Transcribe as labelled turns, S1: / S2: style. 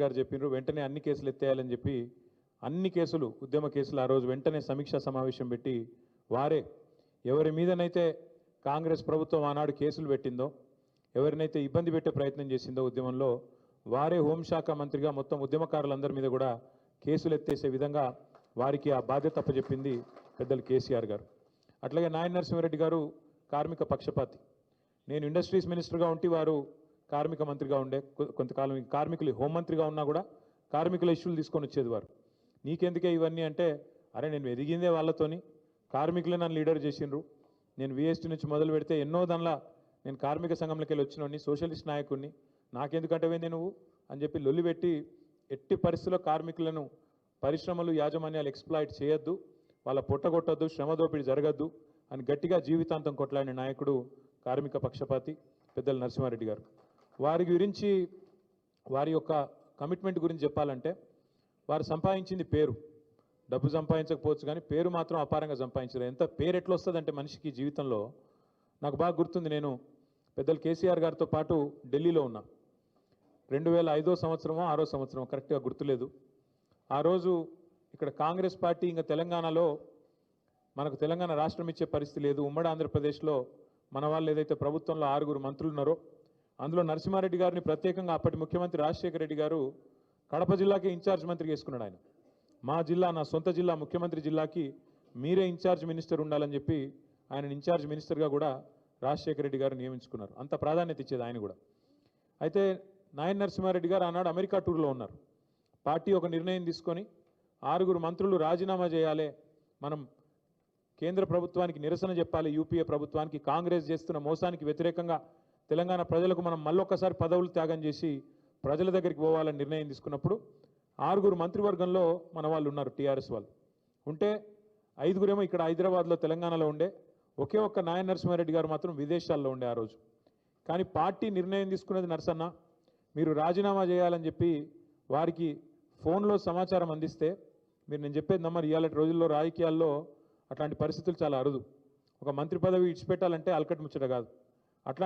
S1: గారు చెప్పినారు వెంటనే అన్ని కేసులు ఎత్తేయాలని చెప్పి అన్ని కేసులు ఉద్యమ కేసులు ఆ రోజు వెంటనే సమీక్షా సమావేశం పెట్టి వారే ఎవరి మీదనైతే కాంగ్రెస్ ప్రభుత్వం ఆనాడు కేసులు పెట్టిందో ఎవరినైతే ఇబ్బంది పెట్టే ప్రయత్నం చేసిందో ఉద్యమంలో వారే హోంశాఖ మంత్రిగా మొత్తం ఉద్యమకారులందరి మీద కూడా కేసులు ఎత్తేసే విధంగా వారికి ఆ బాధ్యత అప్పచెప్పింది పెద్దలు కేసీఆర్ గారు. అట్లాగే నాయన నరసింహారెడ్డి గారు కార్మిక పక్షపాతి. నేను ఇండస్ట్రీస్ మినిస్టర్గా ఉంటే వారు కార్మిక మంత్రిగా ఉండే కొ- కొంతకాలం కార్మికులు హోంమంత్రిగా ఉన్నా కూడా కార్మికుల ఇష్యూలు తీసుకొని వచ్చేది వారు. నీకెందుకే ఇవన్నీ అంటే అరే నేను ఎదిగిందే వాళ్ళతోని కార్మికులే నన్ను లీడర్ చేసిండ్రు. నేను విఎస్టీ నుంచి మొదలు పెడితే ఎన్నో దానిలా నేను కార్మిక సంఘంలోకి వెళ్ళి వచ్చినోడిని సోషలిస్ట్ నాయకుడిని. నాకెందుకంటే పోయింది నువ్వు? అని చెప్పి లొల్లిపెట్టి ఎట్టి పరిస్థితుల్లో కార్మికులను పరిశ్రమలు యాజమాన్యాలు ఎక్స్ప్లాయిట్ చేయొద్దు వాళ్ళ పొట్టగొట్టద్దు శ్రమదోపిడి జరగద్దు అని గట్టిగా జీవితాంతం కొట్లాడిన నాయకుడు కార్మిక పక్షపాతి పెద్దల నరసింహారెడ్డి గారు. వారి గురించి వారి యొక్క కమిట్మెంట్ గురించి చెప్పాలంటే వారు సంపాదించింది పేరు. డబ్బు సంపాదించకపోవచ్చు కానీ పేరు మాత్రం అపారంగా సంపాదించారు ఎంత పేరు ఎట్లా వస్తుందంటే మనిషికి జీవితంలో నాకు బాగా గుర్తుంది నేను పెద్దలు కేసీఆర్ గారితో పాటు ఢిల్లీలో ఉన్నా. రెండు వేల ఐదో సంవత్సరమో ఆరో సంవత్సరమో కరెక్ట్గా గుర్తులేదు. ఆ రోజు ఇక్కడ కాంగ్రెస్ పార్టీ ఇంకా తెలంగాణలో మనకు తెలంగాణ రాష్ట్రం ఇచ్చే పరిస్థితి లేదు. ఉమ్మడి ఆంధ్రప్రదేశ్లో మన వాళ్ళు ఏదైతే ప్రభుత్వంలో ఆరుగురు మంత్రులు ఉన్నారో అందులో నరసింహారెడ్డి గారిని ప్రత్యేకంగా అప్పటి ముఖ్యమంత్రి రాజశేఖర రెడ్డి గారు కడప జిల్లాకే ఇన్ఛార్జ్ మంత్రి చేసుకున్నాడు ఆయన. మా జిల్లా నా సొంత జిల్లా ముఖ్యమంత్రి జిల్లాకి మీరే ఇన్ఛార్జ్ మినిస్టర్ ఉండాలని చెప్పి ఆయన ఇన్ఛార్జ్ మినిస్టర్గా కూడా రాజశేఖర రెడ్డి గారు నియమించుకున్నారు. అంత ప్రాధాన్యత ఇచ్చేది ఆయన కూడా. అయితే నాయన నరసింహారెడ్డి గారు ఆనాడు అమెరికా టూర్లో ఉన్నారు. పార్టీ ఒక నిర్ణయం తీసుకొని ఆరుగురు మంత్రులు రాజీనామా చేయాలి మనం కేంద్ర ప్రభుత్వానికి నిరసన చెప్పాలి యూపీఏ ప్రభుత్వానికి కాంగ్రెస్ చేస్తున్న మోసానికి వ్యతిరేకంగా తెలంగాణ ప్రజలకు మనం మళ్ళొక్కసారి పదవులు త్యాగం చేసి ప్రజల దగ్గరికి పోవాలని నిర్ణయం తీసుకున్నప్పుడు ఆరుగురు మంత్రివర్గంలో మన వాళ్ళు ఉన్నారు టీఆర్ఎస్ వాళ్ళు. ఉంటే ఐదుగురేమో ఇక్కడ హైదరాబాద్లో తెలంగాణలో ఉండే ఒకే ఒక్క నాయన నరసింహారెడ్డి గారు మాత్రం విదేశాల్లో ఉండే ఆ రోజు. కానీ పార్టీ నిర్ణయం తీసుకున్నది నరసన్న మీరు రాజీనామా చేయాలని చెప్పి వారికి ఫోన్లో సమాచారం అందిస్తే మీరు నేను చెప్పేది నమ్మరు ఇవాళ రోజుల్లో రాజకీయాల్లో అట్లాంటి పరిస్థితులు చాలా అరుదు. ఒక మంత్రి పదవి ఇడిచిపెట్టాలంటే అలకట్ ముచ్చట కాదు. అట్లా